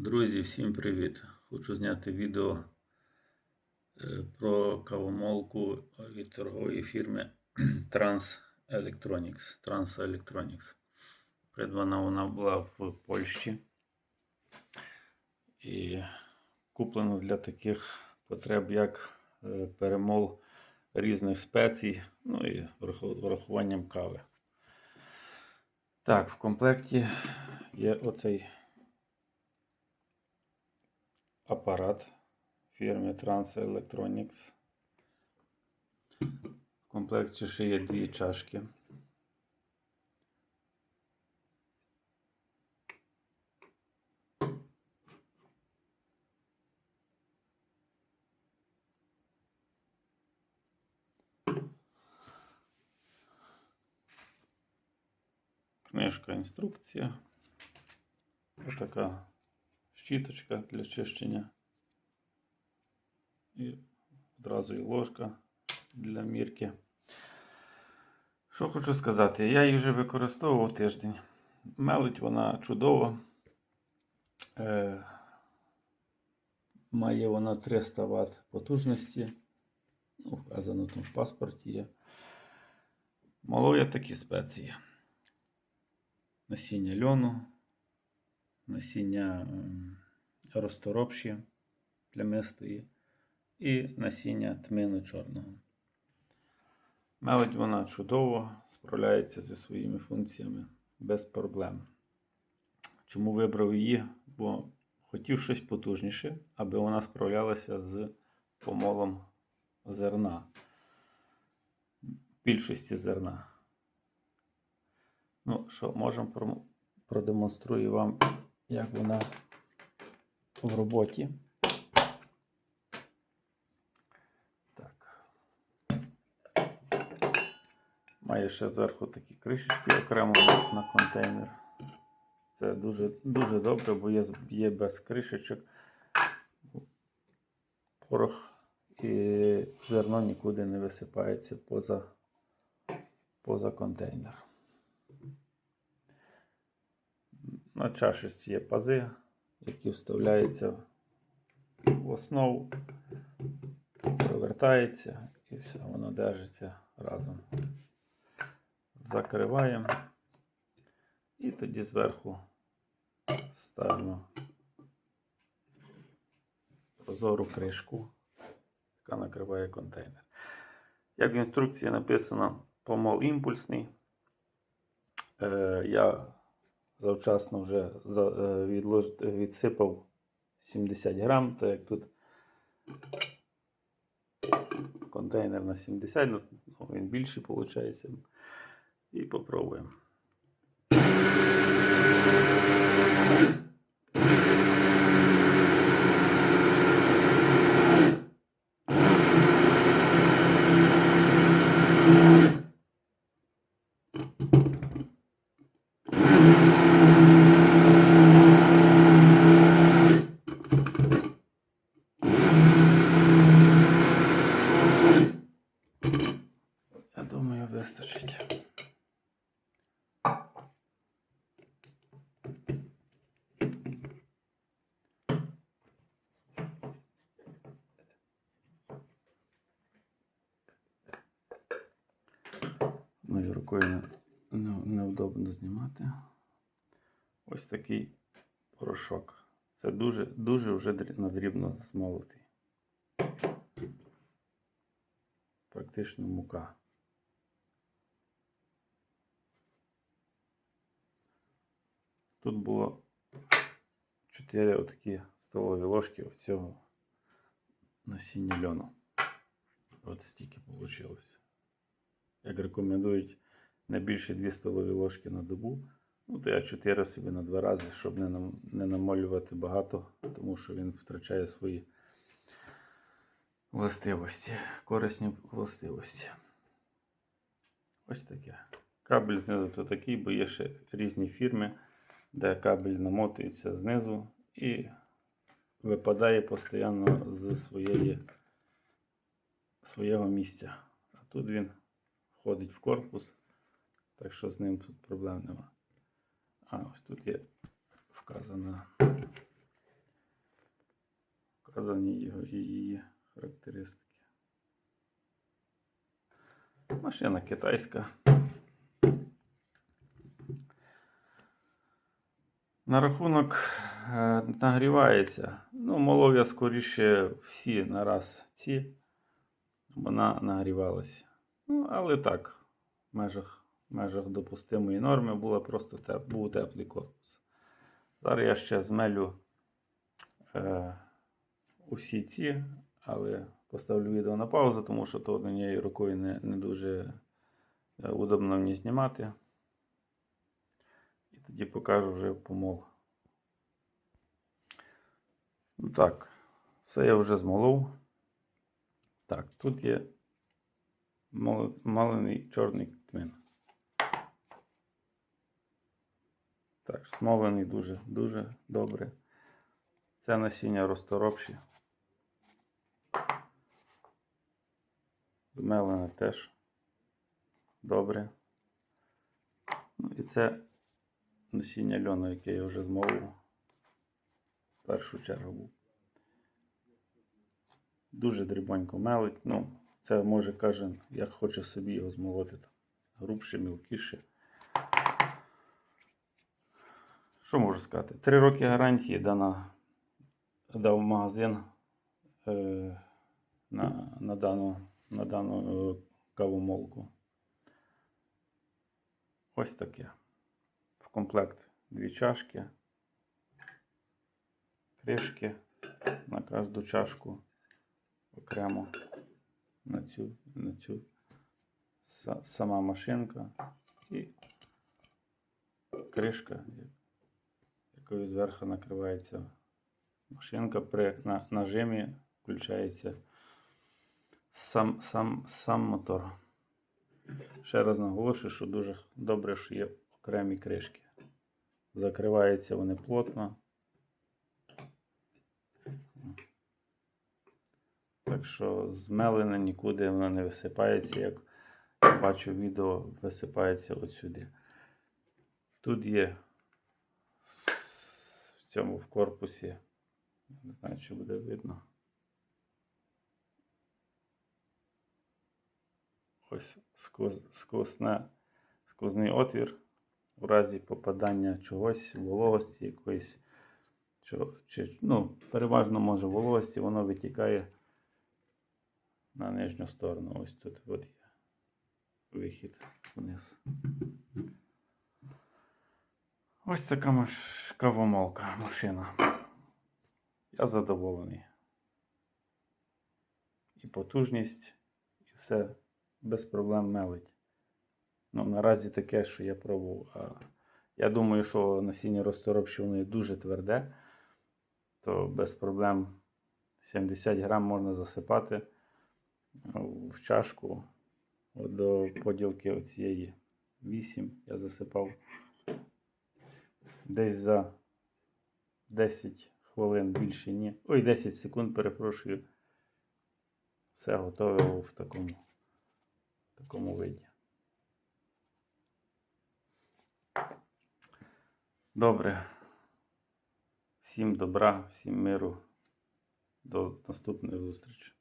Друзі, всім привіт! Хочу зняти відео е, про кавомолку від торгової фірми Trans Electronics. Trans Electronics. Придбана вона була в Польщі і куплена для таких потреб, як е, перемол різних спецій, ну і врахуванням кави. Так, в комплекті є оцей апарат фірми Trans Electronics. В комплекті ще є дві чашки. Книжка інструкція. Отака щіточка для чищення. І одразу і ложка для мірки. Що хочу сказати, я її вже використовував тиждень. Мелить вона чудово. Е, має вона 300 Вт потужності. Ну, вказано там в паспорті є. Малує такі спеції. Насіння льону, насіння м, розторопші плямистої і насіння тмину чорного. Мелить вона чудово, справляється зі своїми функціями без проблем. Чому вибрав її? Бо хотів щось потужніше, аби вона справлялася з помолом зерна, більшості зерна. Ну, що, можемо продемонструю вам, як вона в роботі. Так. Має ще зверху такі кришечки окремо на, контейнер. Це дуже, дуже добре, бо є, є без кришечок. Порох і зерно нікуди не висипається поза, поза контейнер. На чашечці є пази, які вставляються в основу, провертається і все, воно держиться разом. Закриваємо і тоді зверху ставимо прозору кришку, яка накриває контейнер. Як в інструкції написано, помол імпульсний. Е, я завчасно вже е, відсипав 70 грам, так як тут контейнер на 70, ну, ну, він більший виходить. І попробуємо. Я думаю, вистачить. Моєю рукою не, не, невдобно знімати. Ось такий порошок. Це дуже, дуже вже дрі- надрібно змолотий. Практично мука. Тут було 4 отакі столові ложки оцього насіння льону. От стільки вийшло. Як рекомендують не більше 2 столові ложки на добу. Ну, то я 4 собі на 2 рази, щоб не, не намолювати багато, тому що він втрачає свої властивості, корисні властивості. Ось таке. Кабель знизу то такий, бо є ще різні фірми, де кабель намотується знизу і випадає постійно з своєї, свого місця. А тут він входить в корпус, так що з ним тут проблем нема. А ось тут є вказана Вказані його і її характеристики. Машина китайська. На рахунок е, нагрівається. Ну, молов я скоріше всі нараз ці. Вона нагрівалася. Ну, але так, в межах, в межах допустимої норми була просто теп, був теплий корпус. Зараз я ще змелю е, усі ці, але поставлю відео на паузу, тому що то однією рукою не, не дуже е, удобно мені знімати. Тоді покажу вже помол. Ну Так, все я вже змолов. Так, тут є малений чорний тмин. Так, смолений дуже, дуже добре. Це насіння розторопші. Змелене теж добре. Ну і це насіння льону, яке я вже змовив. В першу чергу був. Дуже дрібонько мелить. Ну, це може кожен, як хоче собі його змолоти. Грубше, мілкіше. Що можу сказати? Три роки гарантії дана, дав магазин е, на, на дану, на дану е, кавомолку. Ось таке. Комплект дві чашки, кришки на кожну чашку окремо на цю, на цю сама машинка і кришка, якою зверху накривається машинка при на, нажимі включається сам, сам, сам мотор. Ще раз наголошую, що дуже добре, що є окремі кришки. Закриваються вони плотно. Так що змелене нікуди воно не висипається, як бачу відео, висипається от сюди. Тут є в цьому в корпусі, не знаю, чи буде видно. Ось сквозний отвір у разі попадання чогось, вологості якоїсь. Чи, ну, переважно може вологості, воно витікає на нижню сторону. Ось тут от є вихід вниз. Ось така маш... кавомолка машина. Я задоволений. І потужність, і все без проблем мелить. Ну, наразі таке, що я пробував. А я думаю, що насіння є дуже тверде, то без проблем 70 грам можна засипати в чашку до поділки оцієї 8 я засипав десь за 10 хвилин більше ні. Ой, 10 секунд, перепрошую. Все готове в такому, в такому виді. Добре. Всім добра, всім миру. До наступної зустрічі.